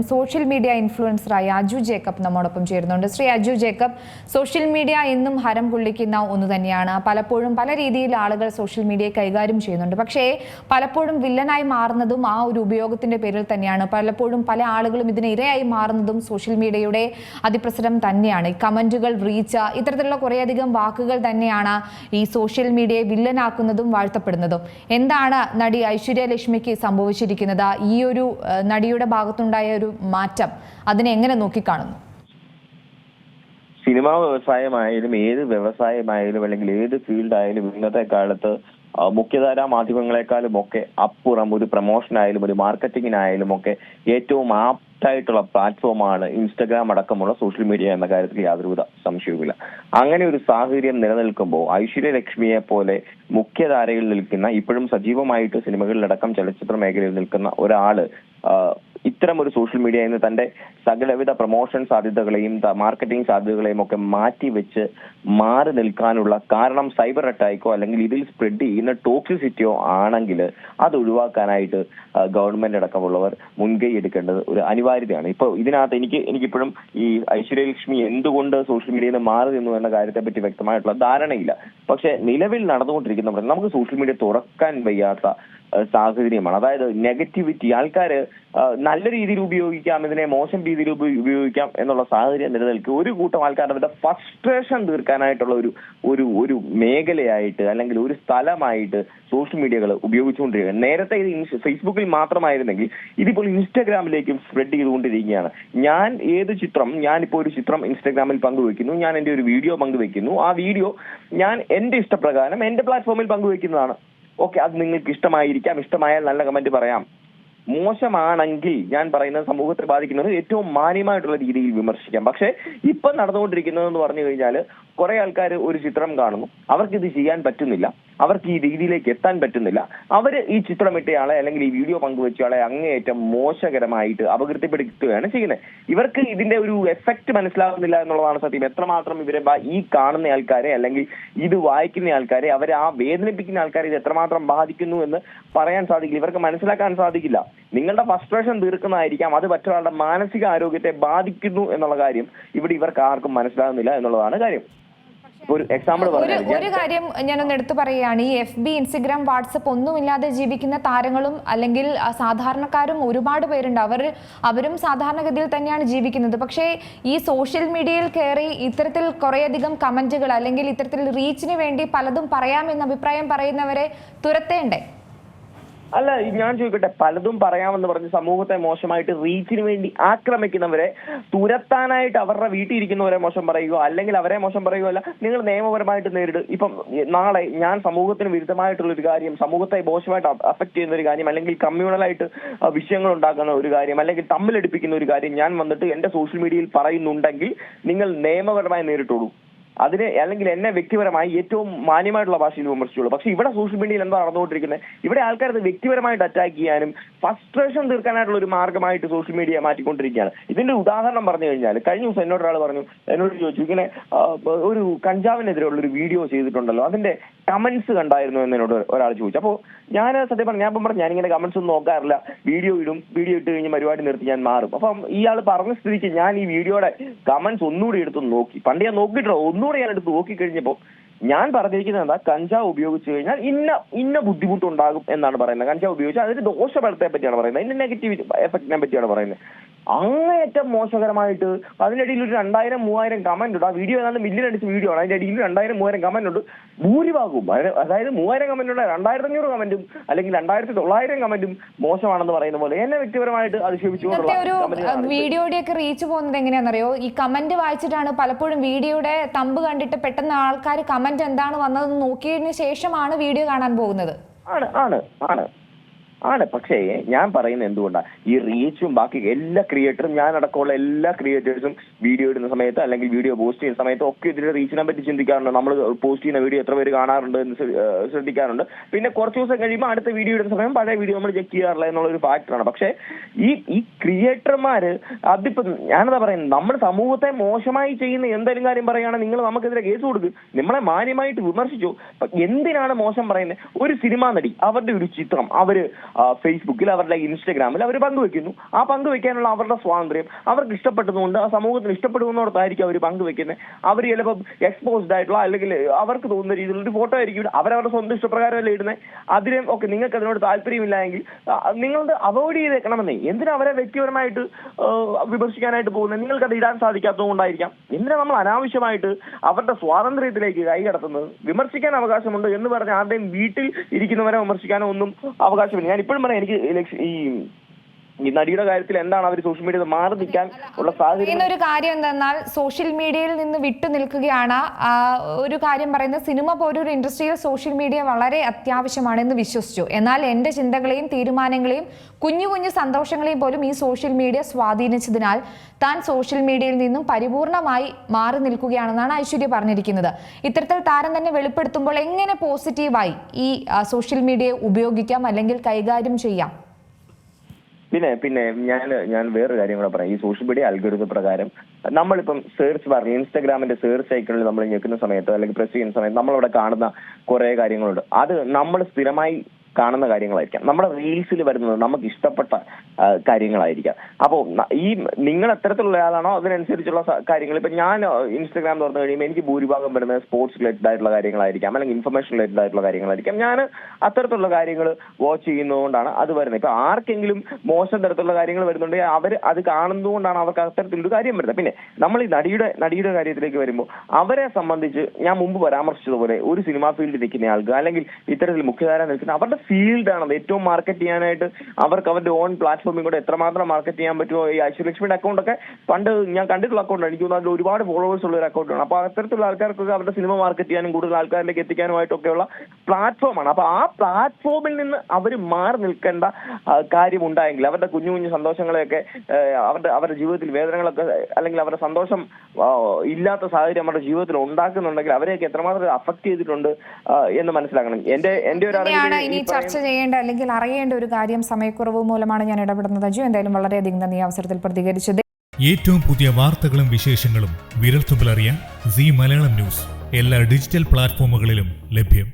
Social media ഇൻഫ്ലുവൻസറായ അജു ജേക്കബ് നമ്മോടൊപ്പം ചേരുന്നുണ്ട്. ശ്രീ അജു ജേക്കബ് സോഷ്യൽ മീഡിയ എന്നും ഹരം കൊള്ളിക്കുന്ന ഒന്ന് തന്നെയാണ്. പലപ്പോഴും പല രീതിയിൽ ആളുകൾ സോഷ്യൽ മീഡിയയെ കൈകാര്യം ചെയ്യുന്നുണ്ട്. പക്ഷേ പലപ്പോഴും വില്ലനായി മാറുന്നതും ആ ഒരു ഉപയോഗത്തിന്റെ പേരിൽ തന്നെയാണ്. പലപ്പോഴും പല ആളുകളും ഇതിന് ഇരയായി മാറുന്നതും സോഷ്യൽ മീഡിയയുടെ അതിപ്രസരം തന്നെയാണ്. ഈ കമന്റുകൾ റീച്ച് ഇത്തരത്തിലുള്ള കുറേയധികം വാക്കുകൾ തന്നെയാണ് ഈ സോഷ്യൽ മീഡിയയെ വില്ലനാക്കുന്നതും വാഴ്ത്തപ്പെടുന്നതും. എന്താണ് നടി ഐശ്വര്യ ലക്ഷ്മിക്ക് സംഭവിച്ചിരിക്കുന്നത്? ഈ ഒരു നടിയുടെ ഭാഗത്തുണ്ടായ ഒരു മാറ്റം അതിനെ എങ്ങനെ നോക്കിക്കാണുന്നു? സിനിമാ വ്യവസായമായാലും ഏത് വ്യവസായമായാലും അല്ലെങ്കിൽ ഏത് ഫീൽഡായാലും ഇന്നത്തെ കാലത്ത് മുഖ്യധാരാ മാധ്യമങ്ങളെക്കാളും ഒക്കെ അപ്പുറം ഒരു പ്രൊമോഷനായാലും ഒരു മാർക്കറ്റിങ്ങിനായാലും ഒക്കെ ഏറ്റവും ആപ്റ്റായിട്ടുള്ള പ്ലാറ്റ്ഫോമാണ് ഇൻസ്റ്റഗ്രാം അടക്കമുള്ള സോഷ്യൽ മീഡിയ എന്ന കാര്യത്തിൽ യാതൊരുവിധ സംശയവുമില്ല. അങ്ങനെ ഒരു സാഹചര്യം നിലനിൽക്കുമ്പോൾ ഐശ്വര്യ ലക്ഷ്മിയെ പോലെ മുഖ്യധാരയിൽ നിൽക്കുന്ന ഇപ്പോഴും സജീവമായിട്ട് സിനിമകളിലടക്കം ചലച്ചിത്ര മേഖലയിൽ നിൽക്കുന്ന ഒരാൾ ഇത്തരം ഒരു സോഷ്യൽ മീഡിയയിൽ നിന്ന് തന്റെ സകലവിധ പ്രൊമോഷൻ സാധ്യതകളെയും മാർക്കറ്റിംഗ് സാധ്യതകളെയും ഒക്കെ മാറ്റി വെച്ച് മാറി നിൽക്കാനുള്ള കാരണം സൈബർ അറ്റാക്കോ അല്ലെങ്കിൽ ഇതിൽ സ്പ്രെഡ് ചെയ്യുന്ന ടോക്സിസിറ്റിയോ ആണെങ്കിൽ അത് ഒഴിവാക്കാനായിട്ട് ഗവൺമെന്റ് അടക്കമുള്ളവർ മുൻകൈ എടുക്കേണ്ടത് ഒരു അനിവാര്യതയാണ്. ഇപ്പൊ ഇതിനകത്ത് എനിക്ക് എനിക്കിപ്പോഴും ഈ ഐശ്വര്യലക്ഷ്മി എന്തുകൊണ്ട് സോഷ്യൽ മീഡിയയിൽ നിന്ന് മാറി നിന്നു എന്ന കാര്യത്തെ പറ്റി വ്യക്തമായിട്ടുള്ള ധാരണയില്ല. പക്ഷെ നിലവിൽ നടന്നുകൊണ്ടിരിക്കുന്ന നമുക്ക് സോഷ്യൽ മീഡിയ തുറക്കാൻ വയ്യാത്ത സാഹചര്യമാണ്. അതായത് നെഗറ്റിവിറ്റി ആൾക്കാര് ഏഹ് നല്ല രീതിയിൽ ഉപയോഗിക്കാം ഇതിനെ മോശം രീതിയിൽ ഉപയോഗിക്കാം എന്നുള്ള സാഹചര്യം നിലനിൽക്കുക ഒരു കൂട്ടം ആൾക്കാരുടെ ഫസ്ട്രേഷൻ തീർക്കാനായിട്ടുള്ള ഒരു ഒരു ഒരു മേഖലയായിട്ട് അല്ലെങ്കിൽ ഒരു സ്ഥലമായിട്ട് സോഷ്യൽ മീഡിയകൾ ഉപയോഗിച്ചുകൊണ്ടിരിക്കുകയാണ് നേരത്തെ ഇത് ഫേസ്ബുക്കിൽ മാത്രമായിരുന്നെങ്കിൽ ഇതിപ്പോൾ ഇൻസ്റ്റാഗ്രാമിലേക്കും സ്പ്രെഡ് ചെയ്തുകൊണ്ടിരിക്കുകയാണ്. ഞാൻ ഏത് ചിത്രം ഞാനിപ്പോൾ ഒരു ചിത്രം ഇൻസ്റ്റാഗ്രാമിൽ പങ്കുവെക്കുന്നു ഞാൻ എന്റെ ഒരു വീഡിയോ പങ്കുവെക്കുന്നു. ആ വീഡിയോ ഞാൻ എന്റെ ഇഷ്ടപ്രകാരം എന്റെ പ്ലാറ്റ്ഫോമിൽ പങ്കുവെക്കുന്നതാണ്. ഓക്കെ അത് നിങ്ങൾക്ക് ഇഷ്ടമായിരിക്കാം ഇഷ്ടമായാൽ നല്ല കമന്റ് പറയാം. മോശമാണെങ്കിൽ ഞാൻ പറയുന്നത് സമൂഹത്തെ ബാധിക്കുന്നത് ഏറ്റവും മാന്യമായിട്ടുള്ള രീതിയിൽ വിമർശിക്കാം. പക്ഷേ ഇപ്പൊ നടന്നുകൊണ്ടിരിക്കുന്നത് എന്ന് പറഞ്ഞു കഴിഞ്ഞാൽ കുറെ ആൾക്കാർ ഒരു ചിത്രം കാണുന്നു. അവർക്ക് ഇത് ചെയ്യാൻ പറ്റുന്നില്ല. അവർക്ക് ഈ രീതിയിലേക്ക് എത്താൻ പറ്റുന്നില്ല. അവർ ഈ ചിത്രം ഇട്ടയാളെ അല്ലെങ്കിൽ ഈ വീഡിയോ പങ്കുവെച്ചയാളെ അങ്ങേയറ്റം മോശകരമായിട്ട് അപകീർത്തിപ്പെടുത്തുകയാണ് ചെയ്യുന്നത്. ഇവർക്ക് ഇതിന്റെ ഒരു എഫക്റ്റ് മനസ്സിലാകുന്നില്ല എന്നുള്ളതാണ് സത്യം. എത്രമാത്രം ഇവരെ ഈ കാണുന്ന ആൾക്കാരെ അല്ലെങ്കിൽ ഇത് വായിക്കുന്ന ആൾക്കാരെ അവരെ ആ വേദനിപ്പിക്കുന്ന ആൾക്കാരെ ഇത് എത്രമാത്രം ബാധിക്കുന്നു എന്ന് പറയാൻ സാധിക്കില്ല. ഇവർക്ക് മനസ്സിലാക്കാൻ സാധിക്കില്ല. നിങ്ങളുടെ ഫസ്ട്രേഷൻ തീർക്കുന്നതായിരിക്കാം. അത് മറ്റൊരാളുടെ മാനസിക ആരോഗ്യത്തെ ബാധിക്കുന്നു എന്നുള്ള കാര്യം ഇവിടെ ഇവർക്ക് ആർക്കും മനസ്സിലാകുന്നില്ല എന്നുള്ളതാണ് കാര്യം. ഒരു എക്സാമ്പിൾ ഒരു ഒരു കാര്യം ഞാനൊന്ന് എടുത്തു പറയുകയാണ്. ഈ എഫ് ബി ഇൻസ്റ്റഗ്രാം വാട്സപ്പ് ഒന്നുമില്ലാതെ ജീവിക്കുന്ന താരങ്ങളും അല്ലെങ്കിൽ സാധാരണക്കാരും ഒരുപാട് പേരുണ്ട്. അവർ അവരും സാധാരണഗതിയിൽ തന്നെയാണ് ജീവിക്കുന്നത്. പക്ഷേ ഈ സോഷ്യൽ മീഡിയയിൽ കയറി ഇത്തരത്തിൽ കുറേയധികം കമന്റുകൾ അല്ലെങ്കിൽ ഇത്തരത്തിൽ റീച്ചിന് വേണ്ടി പലതും പറയാമെന്ന അഭിപ്രായം പറയുന്നവരെ തുരത്തേണ്ടേ? അല്ല ഞാൻ ചോദിക്കട്ടെ പലതും പറയാമെന്ന് പറഞ്ഞ് സമൂഹത്തെ മോശമായിട്ട് റീച്ചിന് വേണ്ടി ആക്രമിക്കുന്നവരെ തുരത്താനായിട്ട് അവരുടെ വീട്ടിൽ ഇരിക്കുന്നവരെ മോശം പറയുകയോ അല്ലെങ്കിൽ അവരെ മോശം പറയുകയോ അല്ല നിങ്ങൾ നിയമപരമായിട്ട് നേരിടും. ഇപ്പം നാളെ ഞാൻ സമൂഹത്തിന് വിരുദ്ധമായിട്ടുള്ള ഒരു കാര്യം സമൂഹത്തെ മോശമായിട്ട് അഫക്ട് ചെയ്യുന്ന ഒരു കാര്യം അല്ലെങ്കിൽ കമ്മ്യൂണലായിട്ട് വിഷയങ്ങൾ ഉണ്ടാക്കുന്ന ഒരു കാര്യം അല്ലെങ്കിൽ തമ്മിലടിപ്പിക്കുന്ന ഒരു കാര്യം ഞാൻ വന്നിട്ട് എന്റെ സോഷ്യൽ മീഡിയയിൽ പറയുന്നുണ്ടെങ്കിൽ നിങ്ങൾ നിയമപരമായി നേരിട്ടോളൂ. അതിന് അല്ലെങ്കിൽ എന്നെ വ്യക്തിപരമായി ഏറ്റവും മാന്യമായിട്ടുള്ള ഭാഷയിൽ വിമർശിച്ചുള്ളൂ. പക്ഷെ ഇവിടെ സോഷ്യൽ മീഡിയയിൽ എന്താ നടന്നുകൊണ്ടിരിക്കുന്നത്? ഇവിടെ ആൾക്കാർ അത് വ്യക്തിപരമായിട്ട് അറ്റാക്ക് ചെയ്യാനും ഫസ്ട്രേഷൻ തീർക്കാനായിട്ടുള്ള ഒരു മാർഗമായിട്ട് സോഷ്യൽ മീഡിയ മാറ്റിക്കൊണ്ടിരിക്കുകയാണ്. ഇതിന്റെ ഉദാഹരണം പറഞ്ഞു കഴിഞ്ഞാൽ കഴിഞ്ഞ ദിവസം എന്നോട് ഒരാൾ പറഞ്ഞു എന്നോട് ചോദിച്ചു ഇങ്ങനെ ഒരു കഞ്ചാവിനെതിരെയുള്ള ഒരു വീഡിയോ ചെയ്തിട്ടുണ്ടല്ലോ. അതിന്റെ കമന്റ്സ് കണ്ടായിരുന്നു എന്ന് എന്നോട് ഒരാൾ ചോദിച്ചു. അപ്പോൾ ഞാൻ സത്യം പറഞ്ഞു ഞാൻ ഇപ്പം പറഞ്ഞു ഞാനിങ്ങനെ കമന്റ്സ് ഒന്നും നോക്കാറില്ല. വീഡിയോ ഇടും വീഡിയോ ഇട്ട് കഴിഞ്ഞ് പരിപാടി നിർത്തി ഞാൻ മാറും. അപ്പം ഇയാൾ പറഞ്ഞ സ്ഥിതിക്ക് ഞാൻ ഈ വീഡിയോയുടെ കമന്റ്സ് ഒന്നുകൂടി എടുത്ത് നോക്കി. പണ്ട് ഞാൻ നോക്കിയിട്ടോ ഒന്നുകൂടി ഞാൻ എടുത്ത് നോക്കി കഴിഞ്ഞപ്പോൾ ഞാൻ പറഞ്ഞിരിക്കുന്നത് എന്താ? കഞ്ചാവ് ഉപയോഗിച്ച് കഴിഞ്ഞാൽ ഇന്ന ഇന്ന ബുദ്ധിമുട്ടുണ്ടാകും എന്നാണ് പറയുന്നത്. കഞ്ചാവ് ഉപയോഗിച്ചാൽ അതിന്റെ ദോഷഫലത്തെ പറ്റിയാണ് പറയുന്നത്. അതിന്റെ നെഗറ്റീവ് എഫക്റ്റിനെ പറ്റിയാണ് പറയുന്നത്. അങ്ങേയറ്റം മോശകരമായിട്ട് അതിനിടയിൽ ഒരു രണ്ടായിരം മൂവായിരം കമന്റ് ഉണ്ട്. ആ വീഡിയോ ഏതാണ്ട് മില്യൺ അടിച്ച വീഡിയോ ആണ്. അതിന്റെ ഇടയിൽ രണ്ടായിരം മൂവായിരം കമന്റ് ഉണ്ട്. ഭൂരിഭാഗവും അതായത് മൂവായിരം കമന്റ് ഉണ്ട് രണ്ടായിരത്തി അഞ്ഞൂറ് കമന്റും അല്ലെങ്കിൽ രണ്ടായിരത്തി തൊള്ളായിരം കമന്റും മോശമാണെന്ന് പറയുന്ന പോലെ എന്നെ വ്യക്തിപരമായിട്ട് അധിക്ഷേപിച്ചുകൊണ്ടുള്ള വീഡിയോയുടെ ഒക്കെ റീച്ച് പോകുന്നത് എങ്ങനെയാണെന്നറിയോ? ഈ കമന്റ് വായിച്ചിട്ടാണ് പലപ്പോഴും വീഡിയോയുടെ തമ്പ് കണ്ടിട്ട് പെട്ടെന്ന് ആൾക്കാർ കമന്റ് എന്താണ് വന്നതെന്ന് നോക്കിയതിനു ശേഷമാണ് വീഡിയോ കാണാൻ പോകുന്നത്. ആണ് ആണ് ആണ്. ആണ്. പക്ഷേ ഞാൻ പറയുന്നത് എന്തുകൊണ്ടാണ് ഈ റീച്ചും ബാക്കി എല്ലാ ക്രിയേറ്ററും ഞാൻ അടക്കമുള്ള എല്ലാ ക്രിയേറ്റേഴ്സും വീഡിയോ ഇടുന്ന സമയത്ത് അല്ലെങ്കിൽ വീഡിയോ പോസ്റ്റ് ചെയ്യുന്ന സമയത്ത് ഒക്കെ ഇതിന്റെ റീച്ചിനെ പറ്റി ചിന്തിക്കാറുണ്ട്. നമ്മൾ പോസ്റ്റ് ചെയ്യുന്ന വീഡിയോ എത്ര പേര് കാണാറുണ്ട് എന്ന് ശ്രദ്ധിക്കാറുണ്ട്. പിന്നെ കുറച്ച് ദിവസം കഴിയുമ്പോൾ അടുത്ത വീഡിയോ ഇടുന്ന സമയം പഴയ വീഡിയോ നമ്മൾ ചെക്ക് ചെയ്യാറില്ല എന്നുള്ള ഒരു ഫാക്ടറാണ് പക്ഷേ ഈ ഈ ക്രിയേറ്റർമാര് അതിപ്പോ ഞാനെന്താ പറയുന്നത് നമ്മുടെ സമൂഹത്തെ മോശമായി ചെയ്യുന്ന എന്തെങ്കിലും കാര്യം പറയുകയാണെങ്കിൽ നിങ്ങൾ നമുക്കെതിരെ കേസ് കൊടുക്കും. നമ്മളെ മാന്യമായിട്ട് വിമർശിച്ചു. എന്തിനാണ് മോശം പറയുന്നത് ഒരു സിനിമാ നടി അവരുടെ ഒരു ചിത്രം അവർ ഫേസ്ബുക്കിൽ അവരുടെ ഇൻസ്റ്റഗ്രാമിൽ അവർ പങ്കുവെക്കുന്നു. ആ പങ്കുവെക്കാനുള്ള അവരുടെ സ്വാതന്ത്ര്യം അവർക്ക് ഇഷ്ടപ്പെട്ടതുകൊണ്ട് ആ സമൂഹത്തിന് ഇഷ്ടപ്പെടുന്നോടത്തായിരിക്കും അവർ പങ്കുവെക്കുന്നത് അവർ ചിലപ്പോൾ എക്സ്പോസ്ഡ് ആയിട്ടുള്ള അല്ലെങ്കിൽ അവർക്ക് തോന്നുന്ന രീതിയിലുള്ള ഒരു ഫോട്ടോ ആയിരിക്കും അവരവരുടെ സ്വന്തം ഇഷ്ടപ്രകാരമല്ല ഇടുന്നത് അതിലും ഒക്കെ നിങ്ങൾക്ക് അതിനോട് താല്പര്യമില്ല എങ്കിൽ നിങ്ങൾ അവോയ്ഡ് ചെയ്തേക്കണമെന്നേ. എന്തിനാ അവരെ വ്യക്തിപരമായിട്ട് വിമർശിക്കാനായിട്ട് പോകുന്നത് നിങ്ങൾക്ക് അത് ഇടാൻ സാധിക്കാത്തത് കൊണ്ടായിരിക്കാം എന്തിനാ നമ്മൾ അനാവശ്യമായിട്ട് അവരുടെ സ്വാതന്ത്ര്യത്തിലേക്ക് കൈ കടത്തുന്നത്? വിമർശിക്കാൻ അവകാശമുണ്ട് എന്ന് പറഞ്ഞ് ആരുടെയും വീട്ടിൽ ഇരിക്കുന്നവരെ വിമർശിക്കാനോ ഒന്നും അവകാശമില്ല. ഞാൻ ഇപ്പോഴും പറയാം എനിക്ക് ഈ ഈ നടിയുടെ കാര്യത്തിൽ എന്താണ് അവർ സോഷ്യൽ മീഡിയ മാറി നിൽക്കാൻ ഉള്ള സാഹചര്യം? ഒരു കാര്യം എന്തെന്നാൽ സോഷ്യൽ മീഡിയയിൽ നിന്ന് വിട്ടു നിൽക്കുകയാണ്. ഒരു കാര്യം പറയുന്നത് സിനിമ പോലൊരു ഇൻഡസ്ട്രിയിൽ സോഷ്യൽ മീഡിയ വളരെ അത്യാവശ്യമാണെന്ന് വിശ്വസിച്ചു. എന്നാൽ എന്റെ ചിന്തകളെയും തീരുമാനങ്ങളെയും കുഞ്ഞു കുഞ്ഞു സന്തോഷങ്ങളെയും പോലും ഈ സോഷ്യൽ മീഡിയ സ്വാധീനിച്ചതിനാൽ താൻ സോഷ്യൽ മീഡിയയിൽ നിന്നും പരിപൂർണമായി മാറി നിൽക്കുകയാണെന്നാണ് ഐശ്വര്യ പറഞ്ഞിരിക്കുന്നത്. ഇത്തരത്തിൽ താരം തന്നെ വെളിപ്പെടുത്തുമ്പോൾ എങ്ങനെ പോസിറ്റീവായി ഈ സോഷ്യൽ മീഡിയയെ ഉപയോഗിക്കാം അല്ലെങ്കിൽ കൈകാര്യം ചെയ്യാം? പിന്നെ പിന്നെ ഞാൻ ഞാൻ വേറൊരു കാര്യം കൂടെ പറയാം. ഈ സോഷ്യൽ മീഡിയ അൽഗോരിതം പ്രകാരം നമ്മളിപ്പം സെർച്ച് ബാറിൽ ഇൻസ്റ്റാഗ്രാമിന്റെ സെർച്ച് ഐക്കണിൽ നമ്മൾ ഞെക്കുന്ന സമയത്ത് അല്ലെങ്കിൽ പ്രസ് ചെയ്യുന്ന സമയത്ത് നമ്മളവിടെ കാണുന്ന കുറെ കാര്യങ്ങളുണ്ട്. അത് നമ്മൾ സ്ഥിരമായി കാണുന്ന കാര്യങ്ങളായിരിക്കാം. നമ്മുടെ റീൽസിൽ വരുന്നത് നമുക്ക് ഇഷ്ടപ്പെട്ട കാര്യങ്ങളായിരിക്കാം. അപ്പോൾ ഈ നിങ്ങൾ എത്തരത്തിലുള്ള ആളാണോ അതിനനുസരിച്ചുള്ള കാര്യങ്ങൾ ഇപ്പൊ ഞാൻ ഇൻസ്റ്റാഗ്രാം തുറന്നു കഴിയുമ്പോൾ എനിക്ക് ഭൂരിഭാഗം വരുന്നത് സ്പോർട്സ് റിലേറ്റഡ് ആയിട്ടുള്ള കാര്യങ്ങളായിരിക്കാം. അല്ലെങ്കിൽ ഇൻഫർമേഷൻ റിലേറ്റഡ് ആയിട്ടുള്ള കാര്യങ്ങളായിരിക്കാം. ഞാൻ അത്തരത്തിലുള്ള കാര്യങ്ങൾ വാച്ച് ചെയ്യുന്നതുകൊണ്ടാണ് അത് വരുന്നത്. ഇപ്പൊ ആർക്കെങ്കിലും മോശം തരത്തിലുള്ള കാര്യങ്ങൾ വരുന്നുണ്ടെങ്കിൽ അവർ അത് കാണുന്നതുകൊണ്ടാണ് അവർക്ക് അത്തരത്തിലൊരു കാര്യം വരുന്നത്. പിന്നെ നമ്മൾ ഈ നടിയുടെ നടിയുടെ കാര്യത്തിലേക്ക് വരുമ്പോൾ അവരെ സംബന്ധിച്ച് ഞാൻ മുമ്പ് പരാമർശിച്ചതുപോലെ ഒരു സിനിമാ ഫീൽഡിൽ നിൽക്കുന്ന ആൾക്ക് അല്ലെങ്കിൽ ഇത്തരത്തിൽ മുഖ്യധാര നിൽക്കുന്ന അവരുടെ ഫീൽഡാണ് അത് ഏറ്റവും മാർക്കറ്റ് ചെയ്യാനായിട്ട് അവർക്ക് അവരുടെ ഓൺ പ്ലാറ്റ്ഫോമിൽ കൂടെ എത്രമാത്രം മാർക്കറ്റ് ചെയ്യാൻ പറ്റുമോ ഈ ഐശ്വര്യലക്ഷ്മിയുടെ അക്കൗണ്ട് ഒക്കെ പണ്ട് ഞാൻ കണ്ടിട്ടുള്ള അക്കൗണ്ടാണ് എനിക്ക് തോന്നുന്നു അതിൽ ഒരുപാട് ഫോളോവേഴ്സ് ഉള്ള ഒരു അക്കൗണ്ടാണ് അപ്പൊ അത്തരത്തിലുള്ള ആൾക്കാർക്കൊക്കെ അവരുടെ സിനിമ മാർക്കറ്റ് ചെയ്യാനും കൂടുതൽ ആൾക്കാരിലേക്ക് എത്തിക്കാനുമായിട്ടൊക്കെയുള്ള പ്ലാറ്റ്ഫോമാണ് അപ്പൊ ആ പ്ലാറ്റ്ഫോമിൽ നിന്ന് അവർ മാറി നിൽക്കേണ്ട കാര്യം ഉണ്ടായെങ്കിൽ അവരുടെ കുഞ്ഞു കുഞ്ഞു സന്തോഷങ്ങളെയൊക്കെ അവരുടെ അവരുടെ ജീവിതത്തിൽ വേദനകളൊക്കെ അല്ലെങ്കിൽ അവരുടെ സന്തോഷം ഇല്ലാത്ത സാഹചര്യം അവരുടെ ജീവിതത്തിൽ ഉണ്ടാക്കുന്നുണ്ടെങ്കിൽ അവരെയൊക്കെ എത്രമാത്രം അഫക്ട് ചെയ്തിട്ടുണ്ട് എന്ന് മനസ്സിലാക്കണം. എന്റെ എന്റെ ഒരു ചർച്ച ചെയ്യേണ്ട അല്ലെങ്കിൽ അറിയേണ്ട ഒരു കാര്യം സമയക്കുറവ് മൂലമാണ് ഞാൻ ഇടപെടുന്നത്. അജു എന്തായാലും വളരെയധികം നന്ദി അവസരത്തിൽ പ്രതികരിച്ചത്. ഏറ്റവും പുതിയ വാർത്തകളും വിശേഷങ്ങളും വിരൽത്തുമ്പിൽ അറിയാൻ സി മലയാളം ന്യൂസ് എല്ലാ ഡിജിറ്റൽ പ്ലാറ്റ്ഫോമുകളിലും ലഭ്യം.